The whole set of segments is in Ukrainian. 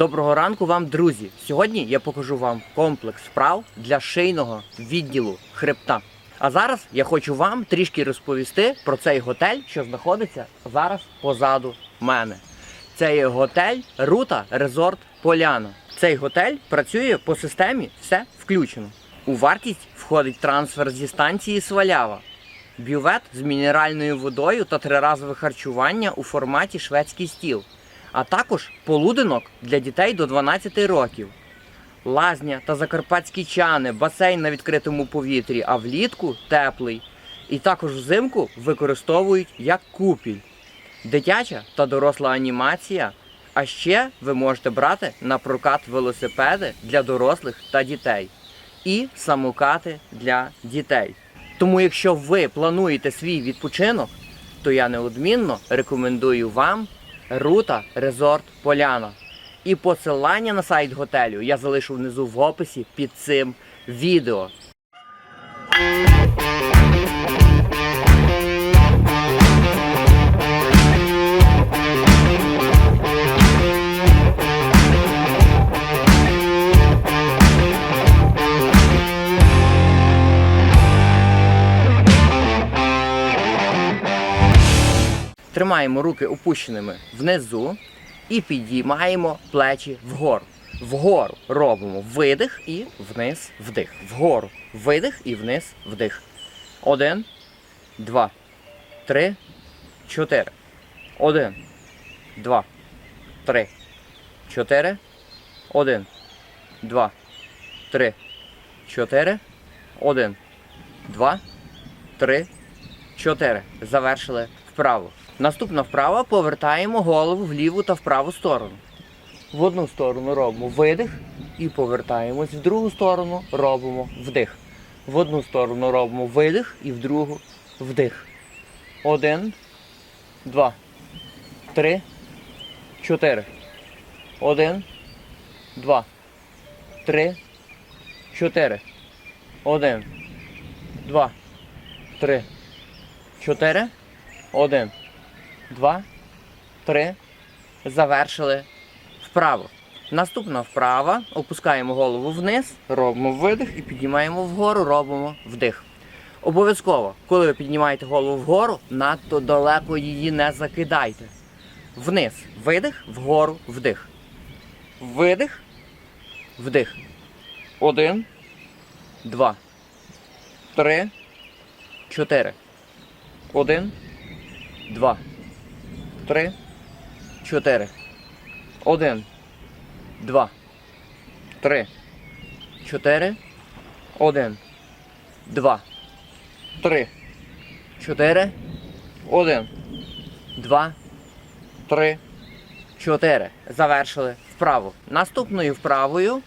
Доброго ранку вам, друзі! Сьогодні я покажу вам комплекс вправ для шийного відділу хребта. А зараз я хочу вам трішки розповісти про цей готель, що знаходиться зараз позаду мене. Це є готель Рута Резорт Поляна. Цей готель працює по системі все включено. У вартість входить трансфер зі станції Свалява, бювет з мінеральною водою та триразове харчування у форматі шведський стіл, а також полуденок для дітей до 12 років. Лазня та закарпатські чани, басейн на відкритому повітрі, а влітку теплий. І також взимку використовують як купіль. Дитяча та доросла анімація. А ще ви можете брати на прокат велосипеди для дорослих та дітей і самокати для дітей. Тому, якщо ви плануєте свій відпочинок, то я неодмінно рекомендую вам Рута Резорт Поляна. І посилання на сайт готелю я залишу внизу в описі під цим відео. Тримаємо руки опущеними внизу і підіймаємо плечі вгору. Вгору робимо видих і вниз вдих. Вгору видих і вниз вдих. Один, два, три, чотири. Один, два, три, чотири. Один, два, три, чотири. Один, два, три, чотири. Завершили вправо. Наступна вправа повертаємо голову в ліву та в праву сторону. В одну сторону робимо видих і повертаємось, в другу сторону робимо вдих. В одну сторону робимо видих і в другу вдих. Один, два, три, чотири. Один, два, три, чотири. Один, два, три, чотири. Один, два, три. Завершили вправо. Наступна вправа. Опускаємо голову вниз, робимо видих і піднімаємо вгору, робимо вдих. Обов'язково, коли ви піднімаєте голову вгору, надто далеко її не закидайте. Вниз. Видих, вгору, вдих. Видих, вдих. Один, два, три, чотири. Один, два, три, чотири. Один, два, три, чотири. Один, два, три, чотири. Один, два, три, чотири. Завершили вправу. Наступною вправою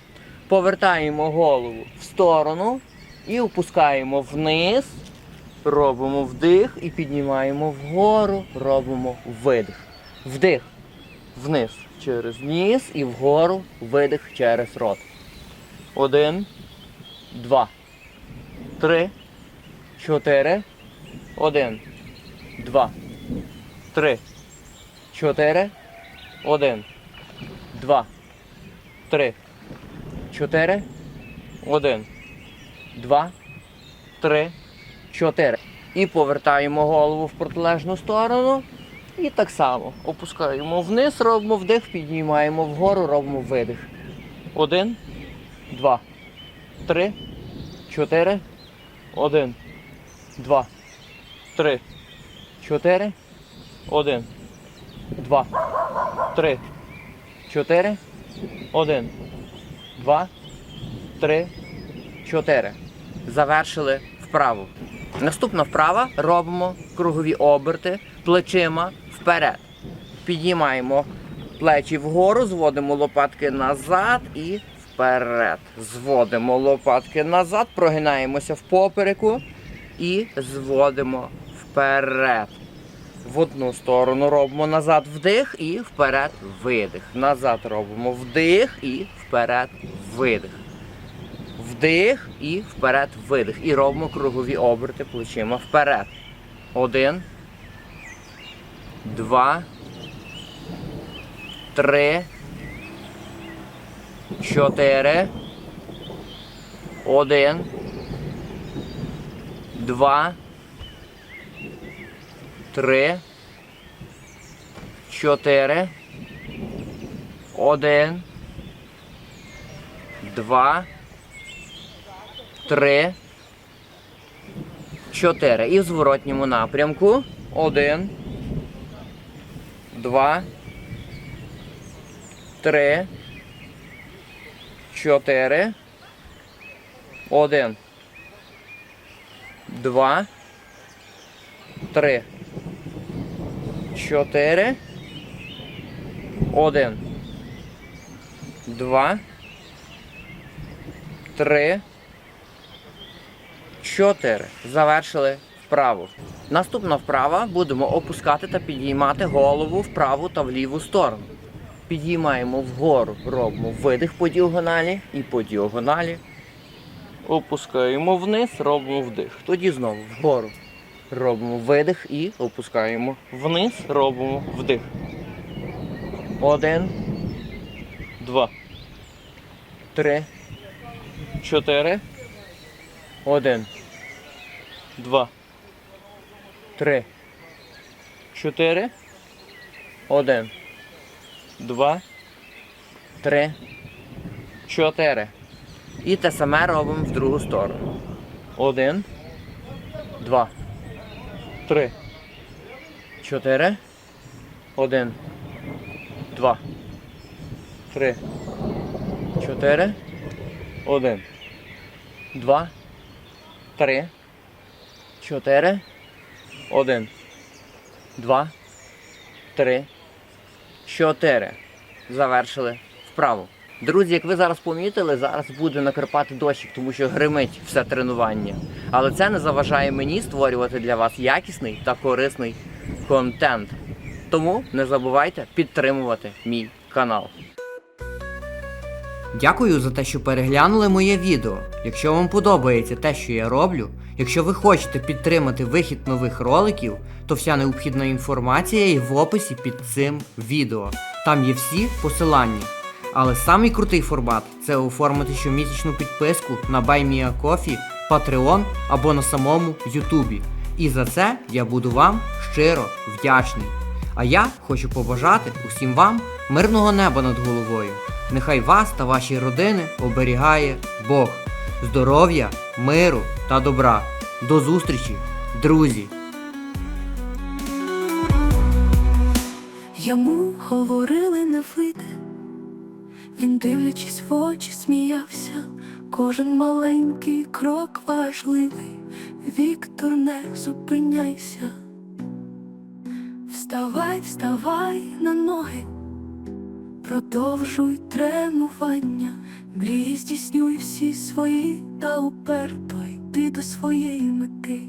повертаємо голову в сторону і опускаємо вниз. Робимо вдих і піднімаємо вгору, робимо видих. Вдих вниз через ніс і вгору видих через рот. Один, два, три, чотири. Один, два, три, чотири. Один, два, три, чотири. Один, два, три, чотири. І повертаємо голову в протилежну сторону. І так само опускаємо вниз, робимо вдих, піднімаємо вгору, робимо видих. Один, два, три, чотири. Один, два, три, чотири. Один, два, три, чотири. Один, два, три, чотири. Завершили вправу. Наступна вправа робимо кругові оберти плечима вперед. Піднімаємо плечі вгору, зводимо лопатки назад і вперед. Зводимо лопатки назад, прогинаємося в попереку і зводимо вперед. В одну сторону робимо назад вдих і вперед видих. Назад робимо вдих і вперед видих. Вдих і вперед видих. І робимо кругові оберти плечима вперед. Один. Два. Три. чотири, один, два, три, чотири, один, два, три, чотири. І в зворотньому напрямку. Один, два, три, чотири, один, два, три, чотири, один, два, три, чотири. Завершили вправу. Наступна вправа будемо опускати та підіймати голову в праву та в ліву сторону. Підіймаємо вгору, робимо видих по діагоналі і по діагоналі. Опускаємо вниз, робимо вдих. Тоді знову вгору. Робимо видих і опускаємо вниз, робимо вдих. Один, два, три, чотири. Один. Два. Три. Чотири. Один. Два. Три. Чотири. І те саме робимо в другу сторону. Один. Два. Три. Чотири. Один. Два. Три. Чотири. Один. Два. Три. Чотири. Один. Два. Три. Чотири. Завершили вправу. Друзі, як ви зараз помітили, зараз буде накрипати дощик, тому що гримить все тренування. Але це не заважає мені створювати для вас якісний та корисний контент. Тому не забувайте підтримувати мій канал. Дякую за те, що переглянули моє відео. Якщо вам подобається те, що я роблю, якщо ви хочете підтримати вихід нових роликів, то вся необхідна інформація є в описі під цим відео. Там є всі посилання. Але самий крутий формат це оформити щомісячну підписку на BuyMeACoffee, Patreon або на самому Ютубі. І за це я буду вам щиро вдячний. А я хочу побажати усім вам мирного неба над головою. Нехай вас та ваші родини оберігає Бог, здоров'я, миру та добра. До зустрічі, друзі! Йому говорили не вийде, він, дивлячись в очі, сміявся. Кожен маленький крок важливий. Віктор, не зупиняйся. Вставай, вставай на ноги, продовжуй тренування, мрії здійснюй всі свої та уперто йди до своєї мети.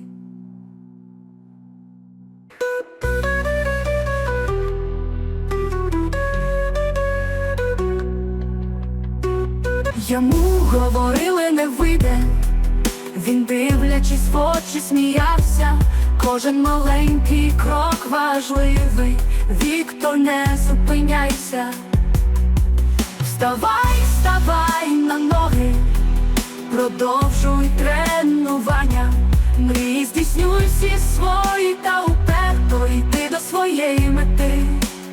Йому говорили не вийде, він дивлячись в очі, сміявся. Кожен маленький крок важливий, Віктор, не зупиняйся. Вставай, вставай на ноги, продовжуй тренування, мрій здійснюй всі свої та уперто йди до своєї мети.